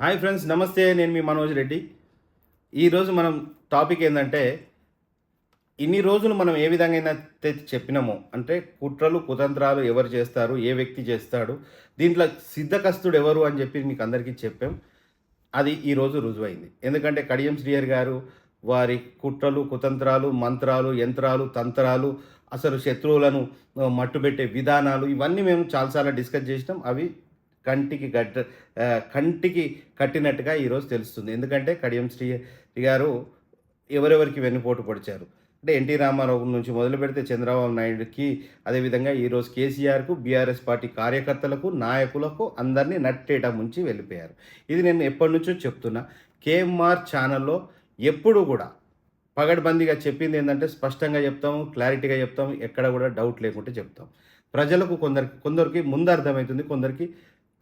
Hi friends నమస్తే నేను మీ మనోజ్ రెడ్డి. ఈరోజు మనం టాపిక్ ఏంటంటే ఇన్ని రోజులు మనం ఏ విధంగా అయితే చెప్పినామో అంటే కుట్రలు కుతంత్రాలు ఎవరు చేస్తారు ఏ వ్యక్తి చేస్తాడు దీంట్లో సిద్ధకస్తుడు ఎవరు అని చెప్పి మీకు అందరికీ చెప్పాం. అది ఈరోజు రుజువైంది. ఎందుకంటే కడియం శ్రీయర్ గారు వారి కుట్రలు కుతంత్రాలు మంత్రాలు యంత్రాలు తంత్రాలు అసలు శత్రువులను మట్టుబెట్టే విధానాలు ఇవన్నీ మేము చాలాసార్లు డిస్కస్ చేసినాం. అవి కంటికి గట్ట కంటికి కట్టినట్టుగా ఈరోజు తెలుస్తుంది. ఎందుకంటే కడియం శ్రీ గారు ఎవరెవరికి వెన్నుపోటు పొడిచారు. అంటే ఎన్టీ రామారావు నుంచి మొదలు పెడితే చంద్రబాబు నాయుడుకి అదేవిధంగా ఈరోజు కేసీఆర్కు బీఆర్ఎస్ పార్టీ కార్యకర్తలకు నాయకులకు అందరినీ నట్టేట ముంచి వెళ్ళిపోయారు. ఇది నేను ఎప్పటి నుంచో చెప్తున్నా. కేఎంఆర్ ఛానల్లో ఎప్పుడు కూడా పగడ్బందీగా చెప్పింది ఏంటంటే స్పష్టంగా చెప్తాము క్లారిటీగా చెప్తాము ఎక్కడ కూడా డౌట్ లేకుండా చెప్తాం. ప్రజలకు కొందరికి కొందరికి ముందు అర్థమవుతుంది కొందరికి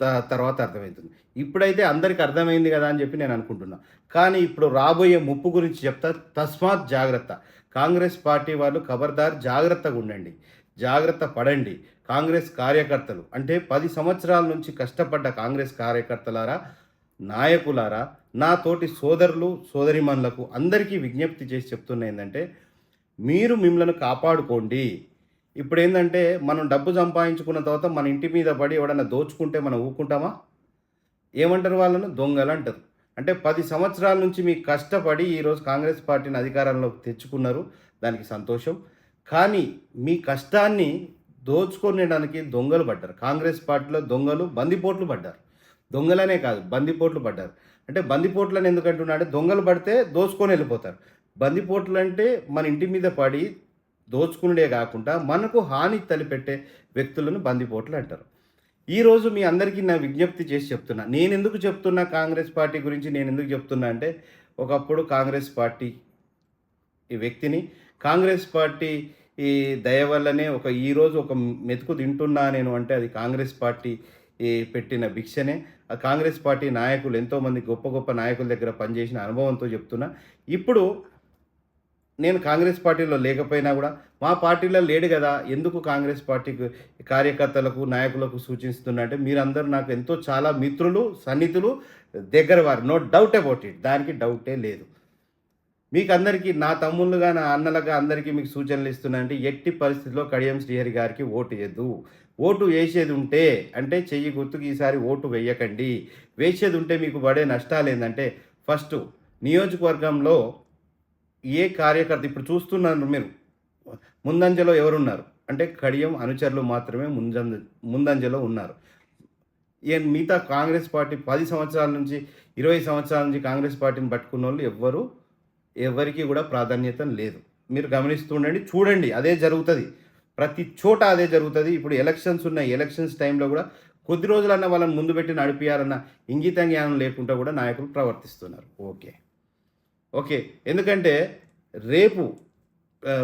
తర్వాత అర్థమవుతుంది ఇప్పుడైతే అందరికి అర్థమైంది కదా అని చెప్పి నేను అనుకుంటున్నా. కానీ ఇప్పుడు రాబోయే ముప్పు గురించి చెప్తా తస్మాత్ జాగ్రత్త. కాంగ్రెస్ పార్టీ వాళ్ళు ఖబర్దార్ జాగ్రత్తగా ఉండండి. జాగ్రత్త పడండి. కాంగ్రెస్ కార్యకర్తలు అంటే పది సంవత్సరాల నుంచి కష్టపడ్డ కాంగ్రెస్ కార్యకర్తలారా నాయకులారా నా తోటి సోదరులు సోదరిమణులకు అందరికీ విజ్ఞప్తి చేసి చెప్తున్నా ఏంటంటే మీరు మిమ్మల్ని కాపాడుకోండి. ఇప్పుడు ఏంటంటే మనం డబ్బు సంపాదించుకున్న తర్వాత మన ఇంటి మీద పడి ఎవడన్నా దోచుకుంటే మనం ఊరుకుంటామా? ఏమంటారు వాళ్ళను? దొంగలు అంటారు. అంటే పది సంవత్సరాల నుంచి మీకు కష్టపడి ఈరోజు కాంగ్రెస్ పార్టీని అధికారంలోకి తెచ్చుకున్నారు. దానికి సంతోషం. కానీ మీ కష్టాన్ని దోచుకునేడానికి దొంగలు పడ్డారు. కాంగ్రెస్ పార్టీలో దొంగలు బందిపోట్లు పడ్డారు. దొంగలనే కాదు బందిపోట్లు పడ్డారు. అంటే బందిపోట్లని ఎందుకంటున్నా అంటే దొంగలు పడితే దోచుకొని వెళ్ళిపోతారు. బందిపోట్లు అంటే మన ఇంటి మీద పడి దోచుకునే కాకుండా మనకు హాని తలిపెట్టే వ్యక్తులను బందిపోట్లు అంటారు. ఈరోజు మీ అందరికీ నా విజ్ఞప్తి చేసి చెప్తున్నా. నేను ఎందుకు చెప్తున్నా కాంగ్రెస్ పార్టీ గురించి? నేను ఎందుకు చెప్తున్నా అంటే ఒకప్పుడు కాంగ్రెస్ పార్టీ ఈ వ్యక్తిని కాంగ్రెస్ పార్టీ ఈ దయ వల్లనే ఒక ఈరోజు ఒక మెతుకు తింటున్నా నేను అంటే అది కాంగ్రెస్ పార్టీ ఈ పెట్టిన భిక్షనే. ఆ కాంగ్రెస్ పార్టీ నాయకులు ఎంతోమంది గొప్ప గొప్ప నాయకుల దగ్గర పనిచేసిన అనుభవంతో చెప్తున్నా. ఇప్పుడు నేను కాంగ్రెస్ పార్టీలో లేకపోయినా కూడా మా పార్టీలో లేడు కదా ఎందుకు కాంగ్రెస్ పార్టీకి కార్యకర్తలకు నాయకులకు సూచిస్తున్నా అంటే మీరందరూ నాకు ఎంతో చాలా మిత్రులు సన్నిహితులు దగ్గర వారు. నో డౌట్ అబౌట్ ఇట్ దానికి డౌటే లేదు. మీకు అందరికీ నా తమ్ముళ్ళుగా నా అన్నలుగా అందరికీ మీకు సూచనలు ఇస్తున్నా అంటే ఎట్టి పరిస్థితిలో కడియం శ్రీహరి గారికి ఓటు వేయద్దు. ఓటు వేసేది ఉంటే అంటే చెయ్యి గుర్తుకు ఈసారి ఓటు వేయకండి. వేసేది ఉంటే మీకు పడే నష్టాలు ఏంటంటే ఫస్ట్ నియోజకవర్గంలో ఏ కార్యకర్త ఇప్పుడు చూస్తున్నారు మీరు. ముందంజలో ఎవరున్నారు? అంటే కడియం అనుచరులు మాత్రమే ముందంజ ముందంజలో ఉన్నారు. ఏ మిగతా కాంగ్రెస్ పార్టీ పది సంవత్సరాల నుంచి ఇరవై సంవత్సరాల నుంచి కాంగ్రెస్ పార్టీని పట్టుకున్న వాళ్ళు ఎవ్వరు ఎవరికి కూడా ప్రాధాన్యత లేదు. మీరు గమనిస్తుండండి చూడండి అదే జరుగుతుంది. ప్రతి చోట అదే జరుగుతుంది. ఇప్పుడు ఎలక్షన్స్ ఉన్నాయి. ఎలక్షన్స్ టైంలో కూడా కొద్ది రోజులన్నా వాళ్ళని ముందు పెట్టి నడిపించాలన్న ఇంగిత జ్ఞానం లేకుండా కూడా నాయకులు ప్రవర్తిస్తున్నారు. ఓకే. ఓకే. ఎందుకంటే రేపు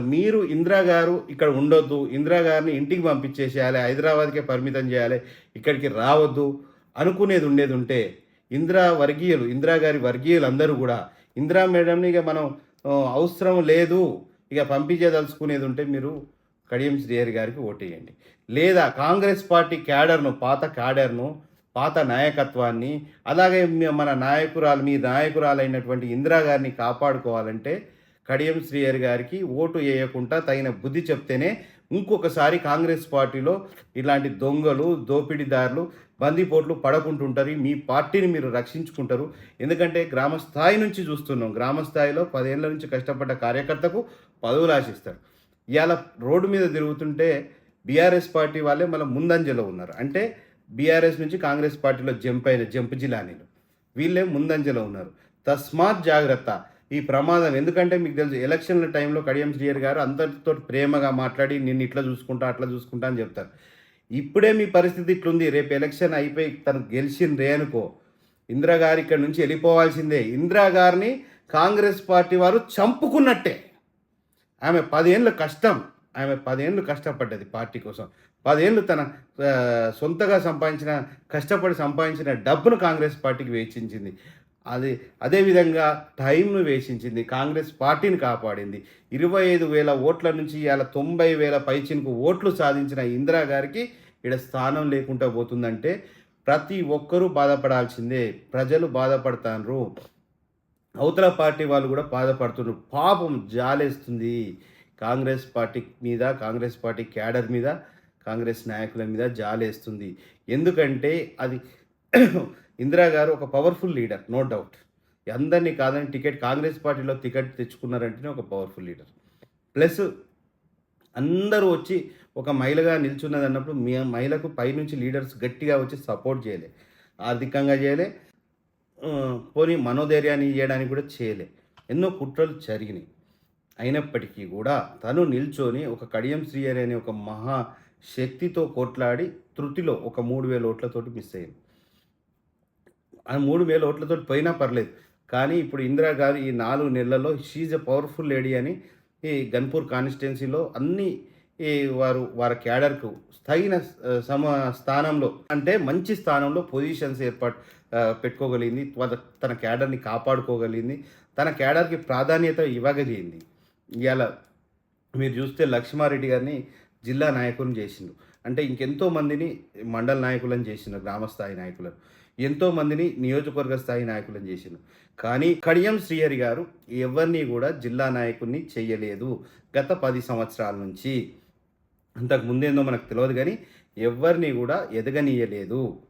మీరు ఇందిరా గారు ఇక్కడ ఉండొద్దు ఇందిరా గారిని ఇంటికి పంపించేసేయాలి హైదరాబాద్కే పరిమితం చేయాలి ఇక్కడికి రావద్దు అనుకునేది ఉండేది ఉంటే ఇందిరా వర్గీయులు ఇందిరా గారి వర్గీయులు అందరూ కూడా ఇందిరా మేడంని ఇక మనం అవసరం లేదు ఇక పంపించేదలుచుకునేది ఉంటే మీరు కడియం శ్రీహరి గారికి ఓటేయండి. లేదా కాంగ్రెస్ పార్టీ క్యాడర్ను పాత క్యాడర్ను పాత నాయకత్వాన్ని అలాగే మన నాయకురాలు మీ నాయకురాలైనటువంటి ఇందిరా గారిని కాపాడుకోవాలంటే కడియం శ్రీహరి గారికి ఓటు వేయకుండా తగిన బుద్ధి చెప్తేనే ఇంకొకసారి కాంగ్రెస్ పార్టీలో ఇలాంటి దొంగలు దోపిడీదారులు బందిపోట్లు పడకుంటుంటారు. మీ పార్టీని మీరు రక్షించుకుంటారు. ఎందుకంటే గ్రామ స్థాయి నుంచి చూస్తున్నాం. గ్రామ స్థాయిలో పదేళ్ళ నుంచి కష్టపడ్డ కార్యకర్తకు పదవులు ఆశిస్తారు. ఇవాళ రోడ్డు మీద తిరుగుతుంటే బీఆర్ఎస్ పార్టీ వాళ్ళే మళ్ళీ ముందంజలో ఉన్నారు. అంటే బీఆర్ఎస్ నుంచి కాంగ్రెస్ పార్టీలో జంప్ అయిన జంప్ జిలానీలు. వీళ్ళే ముందంజలో ఉన్నారు. తస్మాత్ జాగ్రత్త. ఈ ప్రమాదం ఎందుకంటే మీకు తెలుసు ఎలక్షన్ల టైంలో కడియం శ్రీయర్ గారు అందరితో ప్రేమగా మాట్లాడి నిన్ను ఇట్లా చూసుకుంటా అట్లా చూసుకుంటా అని చెప్తారు. ఇప్పుడే మీ పరిస్థితి ఇట్లుంది. రేపు ఎలక్షన్ అయిపోయి తను గెలిచిండ్రే అనుకో. ఇందిరా గారు ఇక్కడ నుంచి వెళ్ళిపోవాల్సిందే. ఇందిరా గారిని కాంగ్రెస్ పార్టీ వారు చంపుకున్నట్టే. ఆమె పదేళ్ళు కష్టం. ఆమె పదేళ్ళు కష్టపడ్డది పార్టీ కోసం. పదేళ్ళు తన సొంతగా సంపాదించిన కష్టపడి సంపాదించిన డబ్బును కాంగ్రెస్ పార్టీకి వేచించింది. అది అదేవిధంగా టైంను వేషించింది కాంగ్రెస్ పార్టీని కాపాడింది. ఇరవై ఐదు వేల ఓట్ల నుంచి ఇవాళ తొంభై వేల పైచిన్కు ఓట్లు సాధించిన ఇందిరా గారికి ఇక్కడ స్థానం లేకుండా పోతుందంటే ప్రతి ఒక్కరూ బాధపడాల్సిందే. ప్రజలు బాధపడతారు అవతల పార్టీ వాళ్ళు కూడా బాధపడుతున్నారు పాపం జాలేస్తుంది. కాంగ్రెస్ పార్టీ మీద కాంగ్రెస్ పార్టీ క్యాడర్ మీద కాంగ్రెస్ నాయకుల మీద జాలేస్తుంది. ఎందుకంటే అది ఇందిరా గారు ఒక పవర్ఫుల్ లీడర్ నో డౌట్. అందరినీ కాదని టికెట్ కాంగ్రెస్ పార్టీలో టికెట్ తెచ్చుకున్నారంటేనే ఒక పవర్ఫుల్ లీడర్. ప్లస్ అందరూ వచ్చి ఒక మహిళగా నిల్చున్నది అన్నప్పుడు మీ మహిళకు పైనుంచి లీడర్స్ గట్టిగా వచ్చి సపోర్ట్ చేయలే. ఆర్థికంగా చేయలే. పోనీ మనోధైర్యాన్ని ఇవ్వడానికి కూడా చేయలే. ఎన్నో కుట్రలు జరిగినాయి. అయినప్పటికీ కూడా తను నిల్చొని ఒక కడియం శ్రీయర్ అనే ఒక మహా శక్తితో కొట్లాడి తృతిలో ఒక మూడు వేల ఓట్లతోటి మిస్ అయింది. ఆ మూడు వేల ఓట్లతో పోయినా పర్లేదు. కానీ ఇప్పుడు ఇందిరా గారు ఈ నాలుగు నెలల్లో షీజ్ ఎ పవర్ఫుల్ లేడీ అని ఈ గన్పూర్ కాన్స్టిట్యున్సీలో అన్ని ఈ వారు వారి క్యాడర్కు తగిన సమ స్థానంలో అంటే మంచి స్థానంలో పొజిషన్స్ ఏర్పాటు పెట్టుకోగలిగింది. తన క్యాడర్ని కాపాడుకోగలిగింది. తన క్యాడర్కి ప్రాధాన్యత ఇవ్వగలిగింది. ఇవాళ మీరు చూస్తే లక్ష్మారెడ్డి గారిని జిల్లా నాయకులను చేసిండు అంటే ఇంకెంతో మందిని మండల నాయకులను చేసిండు గ్రామస్థాయి నాయకులను. ఎంతో మందిని నియోజకవర్గ స్థాయి నాయకులను చేసిండు కానీ కడియం శ్రీహరి గారు ఎవరిని కూడా జిల్లా నాయకుడిని చేయలేదు గత పది సంవత్సరాల నుంచి. అంతకు ముందేందో మనకు తెలియదు కానీ ఎవరిని కూడా ఎదగనీయలేదు.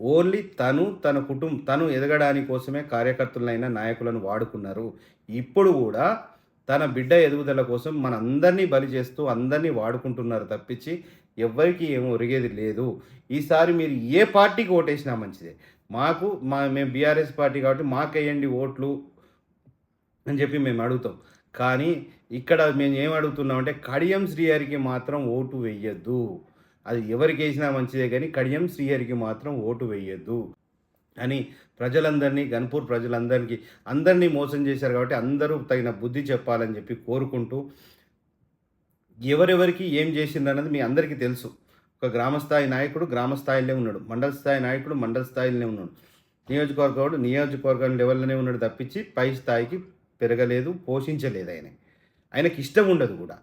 ఓన్లీ తను తన కుటుంబం తను ఎదగడానికి కోసమే కార్యకర్తలైన నాయకులను వాడుకున్నారు. ఇప్పుడు కూడా తన బిడ్డ ఎదుగుదల కోసం మన అందరినీ బలి చేస్తూ అందరినీ వాడుకుంటున్నారు తప్పించి ఎవ్వరికి ఏమో ఒరిగేది లేదు. ఈసారి మీరు ఏ పార్టీకి ఓటేసినా మంచిదే. మాకు మా మేము బీఆర్ఎస్ పార్టీ కాబట్టి మాకేయండి ఓట్లు అని చెప్పి మేము అడుగుతాం. కానీ ఇక్కడ మేము ఏం అడుగుతున్నామంటే కడియం శ్రీహరికి మాత్రం ఓటు వేయద్దు అది ఎవరికి వేసినా మంచిదే కానీ కడియం శ్రీహరికి మాత్రం ఓటు వేయద్దు అని ప్రజలందరినీ గన్పూర్ ప్రజలందరికీ అందరినీ మోసం చేశారు కాబట్టి అందరూ తగిన బుద్ధి చెప్పాలని చెప్పి కోరుకుంటూ ఎవరెవరికి ఏం చేసింది అన్నది మీ అందరికీ తెలుసు. ఒక గ్రామస్థాయి నాయకుడు గ్రామస్థాయిలోనే ఉన్నాడు. మండల స్థాయి నాయకుడు మండల స్థాయిలోనే ఉన్నాడు. నియోజకవర్గం నియోజకవర్గం లెవెల్లోనే ఉన్నాడు తప్పించి పై స్థాయికి పెరగలేదు పోషించలేదు ఆయన. ఆయనకి ఇష్టం ఉండదు కూడా.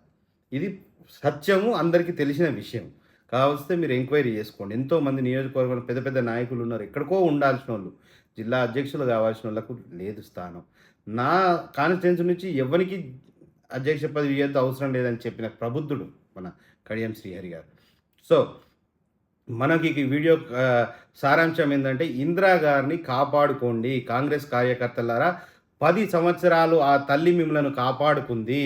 ఇది సత్యము అందరికీ తెలిసిన విషయం. కావస్తే మీరు ఎంక్వైరీ చేసుకోండి. ఎంతోమంది నియోజకవర్గంలో పెద్ద పెద్ద నాయకులు ఉన్నారు. ఎక్కడికో ఉండాల్సిన వాళ్ళు జిల్లా అధ్యక్షులు కావాల్సిన వాళ్ళకు లేదు స్థానం. నా కాన్స్టిట్యున్సీ నుంచి ఎవరికి అధ్యక్ష పదవి ఇవ్వద్దు అవసరం లేదని చెప్పిన ప్రబుద్ధుడు మన కడియం శ్రీహరి గారు. సో మనకి ఈ వీడియో సారాంశం ఏంటంటే ఇందిరా గారిని కాపాడుకోండి. కాంగ్రెస్ కార్యకర్తలారా పది సంవత్సరాలు ఆ తల్లి మిమ్మలను కాపాడుకుంది.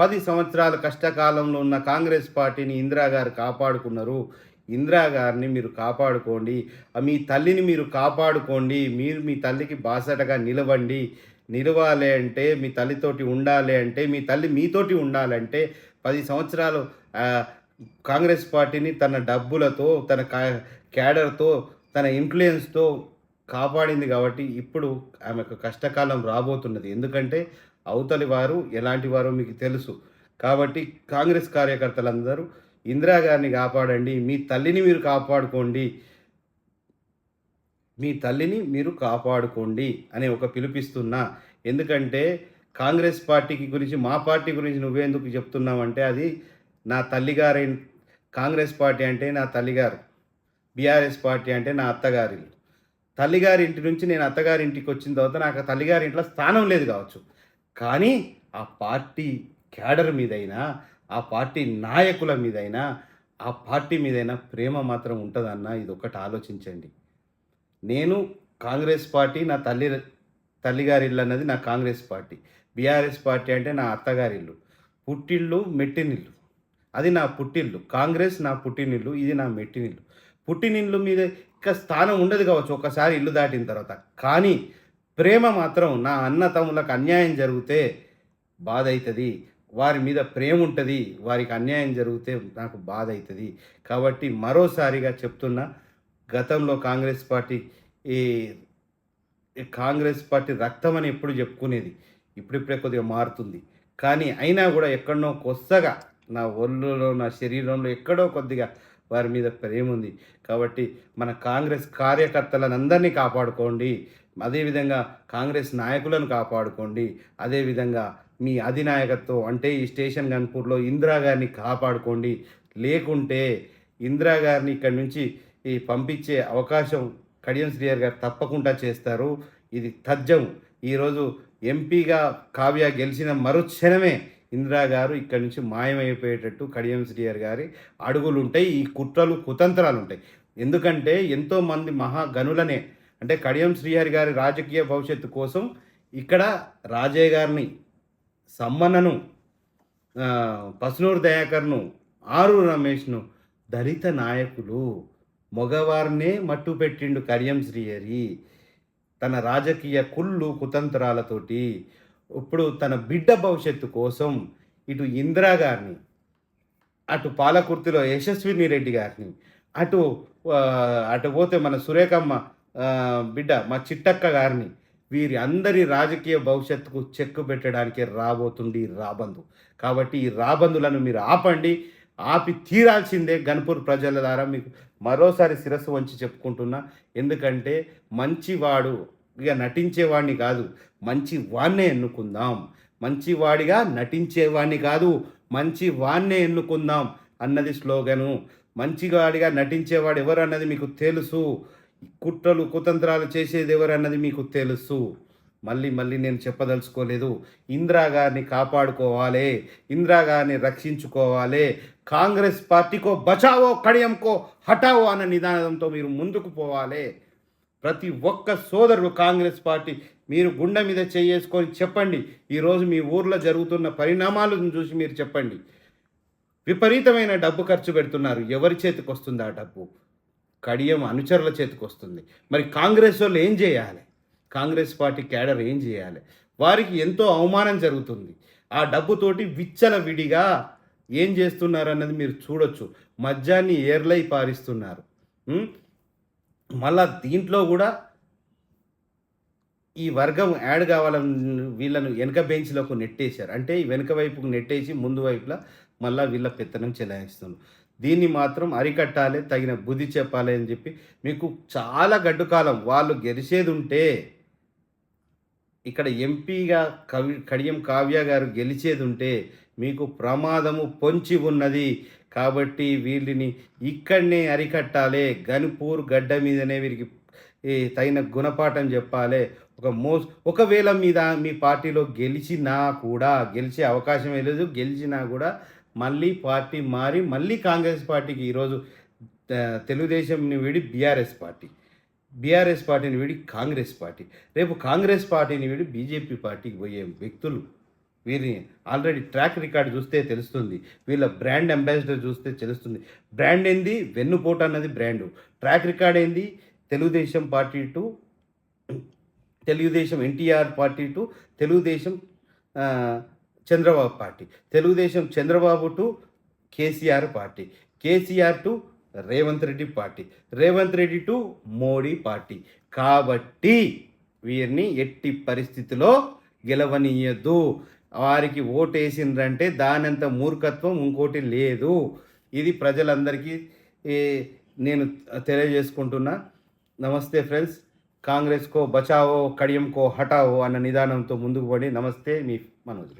పది సంవత్సరాల కష్టకాలంలో ఉన్న కాంగ్రెస్ పార్టీని ఇందిరాగారు కాపాడుకున్నారు. ఇందిరాగారిని మీరు కాపాడుకోండి. మీ తల్లిని మీరు కాపాడుకోండి. మీరు మీ తల్లికి బాసటగా నిలవండి. నిలవాలి అంటే మీ తల్లితోటి ఉండాలి అంటే మీ తల్లి మీతోటి ఉండాలంటే పది సంవత్సరాలు కాంగ్రెస్ పార్టీని తన డబ్బులతో తన కా- క్యాడర్తో తన ఇన్ఫ్లుయెన్స్తో కాపాడింది కాబట్టి ఇప్పుడు ఆమెకు కష్టకాలం రాబోతున్నది. ఎందుకంటే అవతలి వారు ఎలాంటి వారు మీకు తెలుసు. కాబట్టి కాంగ్రెస్ కార్యకర్తలందరూ ఇందిరాగారిని కాపాడండి మీ తల్లిని మీరు కాపాడుకోండి. మీ తల్లిని మీరు కాపాడుకోండి అనే ఒక పిలుపిస్తున్నా ఎందుకంటే కాంగ్రెస్ పార్టీకి గురించి మా పార్టీ గురించి నువ్వెందుకు చెప్తున్నావంటే అది నా తల్లిగారి కాంగ్రెస్ పార్టీ అంటే నా తల్లిగారు బీఆర్ఎస్ పార్టీ అంటే నా అత్తగారి తల్లిగారి ఇంటి నుంచి నేను అత్తగారి ఇంటికి వచ్చిన తర్వాత నాకు ఆ తల్లిగారి ఇంట్లో స్థానం లేదు కావచ్చు. కానీ ఆ పార్టీ క్యాడర్ మీదైనా ఆ పార్టీ నాయకుల మీదైనా ఆ పార్టీ మీదైనా ప్రేమ మాత్రం ఉంటుందన్న ఇది ఒకటి ఆలోచించండి. నేను కాంగ్రెస్ పార్టీ నా తల్లి తల్లిగారి ఇల్లు అన్నది నా కాంగ్రెస్ పార్టీ. బీఆర్ఎస్ పార్టీ అంటే నా అత్తగారి ఇల్లు. పుట్టిల్లు మెట్టినిల్లు. అది నా పుట్టిల్లు. కాంగ్రెస్ నా పుట్టినిల్లు ఇది నా మెట్టినిల్లు. పుట్టినిల్లు మీద ఇంకా స్థానం ఉండదు కావచ్చు ఒకసారి ఇల్లు దాటిన తర్వాత. కానీ ప్రేమ మాత్రం నా అన్న తమ్ములకు అన్యాయం జరిగితే బాధ అవుతుంది వారి మీద ప్రేమ ఉంటుంది వారికి అన్యాయం జరిగితే నాకు బాధ అవుతుంది కాబట్టి మరోసారిగా చెప్తున్నా గతంలో కాంగ్రెస్ పార్టీ ఈ కాంగ్రెస్ పార్టీ రక్తం అని ఎప్పుడు చెప్పుకునేది ఇప్పుడిప్పుడే కొద్దిగా మారుతుంది. కానీ అయినా కూడా ఎక్కడనో కొత్తగా నా ఒళ్ళులో నా శరీరంలో ఎక్కడో కొద్దిగా వారి మీద ప్రేమ ఉంది. కాబట్టి మన కాంగ్రెస్ కార్యకర్తలను అందరినీ కాపాడుకోండి. అదేవిధంగా కాంగ్రెస్ నాయకులను కాపాడుకోండి. అదేవిధంగా మీ అధినాయకత్వం అంటే ఈ స్టేషన్ గన్పూర్లో ఇందిరా గారిని కాపాడుకోండి. లేకుంటే ఇందిరా గారిని ఇక్కడి నుంచి ఈ పంపించే అవకాశం కడియం శ్రీయర్ గారు తప్పకుండా చేస్తారు. ఇది తథ్యం. ఈరోజు ఎంపీగా కావ్య గెలిచిన మరుక్షణమే ఇందిరా గారు ఇక్కడి నుంచి మాయమైపోయేటట్టు కడియం శ్రీయర్ గారి అడుగులు ఉంటాయి ఈ కుట్రలు కుతంత్రాలు ఉంటాయి ఎందుకంటే ఎంతోమంది మహాగనులనే అంటే కడియం శ్రీహరి గారి రాజకీయ భవిష్యత్తు కోసం ఇక్కడ రాజయ్య గారిని సమ్మన్నను పసునూరు దయాకర్ను ఆరు రమేష్ను దళిత నాయకులు మగవారినే మట్టు పెట్టిండు కడియం శ్రీహరి. తన రాజకీయ కుళ్ళు కుతంత్రాలతోటి ఇప్పుడు తన బిడ్డ భవిష్యత్తు కోసం ఇటు ఇందిరా గారిని అటు పాలకుర్తిలో యశస్విని రెడ్డి గారిని అటు అటు పోతే మన సురేఖమ్మ బిడ్డ మా చిట్టక్క గారిని వీరి అందరి రాజకీయ భవిష్యత్తుకు చెక్కు పెట్టడానికి రాబోతుంది ఈ రాబందు. కాబట్టి ఈ రాబందులను మీరు ఆపండి ఆపి తీరాల్సిందే గన్పూర్ ప్రజల ద్వారా. మీకు మరోసారి శిరస్సు వంచి చెప్పుకుంటున్నా ఎందుకంటే మంచివాడు ఇక నటించేవాడిని కాదు మంచి వాణ్ణే ఎన్నుకుందాం. మంచివాడిగా నటించేవాడిని కాదు మంచి వాణ్ణే ఎన్నుకుందాం అన్నది స్లోగను. మంచివాడిగా నటించేవాడు ఎవరు అన్నది మీకు తెలుసు. కుట్రలు కుతంత్రాలు చేసేది ఎవరన్నది మీకు తెలుసు. మళ్ళీ మళ్ళీ నేను చెప్పదలుచుకోలేదు. ఇందిరాగారిని కాపాడుకోవాలి. ఇందిరాగారిని రక్షించుకోవాలి. కాంగ్రెస్ పార్టీకో బచావో కడియంకో హటావో అన్న నిదానంతో మీరు ముందుకు పోవాలి. ప్రతి ఒక్క సోదరుడు కాంగ్రెస్ పార్టీ మీరు గుండె మీద చేసుకొని చెప్పండి. ఈరోజు మీ ఊర్లో జరుగుతున్న పరిణామాలను చూసి మీరు చెప్పండి. విపరీతమైన డబ్బు ఖర్చు పెడుతున్నారు. ఎవరి చేతికి వస్తుంది ఆ డబ్బు? కడియం అనుచరుల చేతికి వస్తుంది మరి కాంగ్రెస్ వాళ్ళు ఏం చేయాలి? కాంగ్రెస్ పార్టీ క్యాడర్ ఏం చేయాలి? వారికి ఎంతో అవమానం జరుగుతుంది. ఆ డబ్బుతోటి విచ్చల విడిగా ఏం చేస్తున్నారు అన్నది మీరు చూడొచ్చు. మద్యాన్ని ఏర్లై పారిస్తున్నారు. మళ్ళా దీంట్లో కూడా ఈ వర్గం యాడ్ కావాలని వీళ్ళను వెనక బెంచ్లోకి నెట్టేశారు. అంటే వెనక వైపుకు నెట్టేసి ముందు వైపులా మళ్ళీ వీళ్ళ పెత్తనం చెలాయిస్తున్నారు. దీన్ని మాత్రం అరికట్టాలి తగిన బుద్ధి చెప్పాలి అని చెప్పి మీకు చాలా గడ్డుకాలం వాళ్ళు గెలిచేది ఉంటే ఇక్కడ ఎంపీగా కవి కడియం కావ్య గారు గెలిచేది ఉంటే మీకు ప్రమాదము పొంచి ఉన్నది. కాబట్టి వీళ్ళని ఇక్కడనే అరికట్టాలి గనిపూర్ గడ్డ మీదనే వీరికి ఈ తగిన గుణపాఠం చెప్పాలి. ఒక మో ఒకవేళ మీద మీ పార్టీలో గెలిచినా కూడా గెలిచే అవకాశమే లేదు గెలిచినా కూడా మళ్ళీ పార్టీ మారి మళ్ళీ కాంగ్రెస్ పార్టీకి ఈరోజు తెలుగుదేశంని వీడి బీఆర్ఎస్ పార్టీ. బీఆర్ఎస్ పార్టీని వీడి కాంగ్రెస్ పార్టీ. రేపు కాంగ్రెస్ పార్టీని వీడి బీజేపీ పార్టీకి పోయే వ్యక్తులు వీరిని ఆల్రెడీ ట్రాక్ రికార్డ్ చూస్తే తెలుస్తుంది. వీళ్ళ బ్రాండ్ అంబాసిడర్ చూస్తే తెలుస్తుంది. బ్రాండ్ ఏంది? వెన్నుపోటు అన్నది బ్రాండ్. ట్రాక్ రికార్డ్ ఏంది? Telugu Desam party to Telugu Desam NTR party to Telugu Desam Chandrababu party. Telugu Desam Chandrababu to KCR party. KCR to Revanth Reddy party. Revanth Reddy to Modi party. కాబట్టి వీరిని ఎట్టి పరిస్థితిలో గెలవనీయద్దు వారికి ఓటేసిండ్రంటే దానంత మూర్ఖత్వం ఇంకోటి లేదు. ఇది ప్రజలందరికీ నేను తెలియజేసుకుంటున్నా. నమస్తే ఫ్రెండ్స్. కాంగ్రెస్కో బచావో కడియంకో హటావో అన్న నిదానంతో ముందుకు పడి. నమస్తే మీ మనోజ్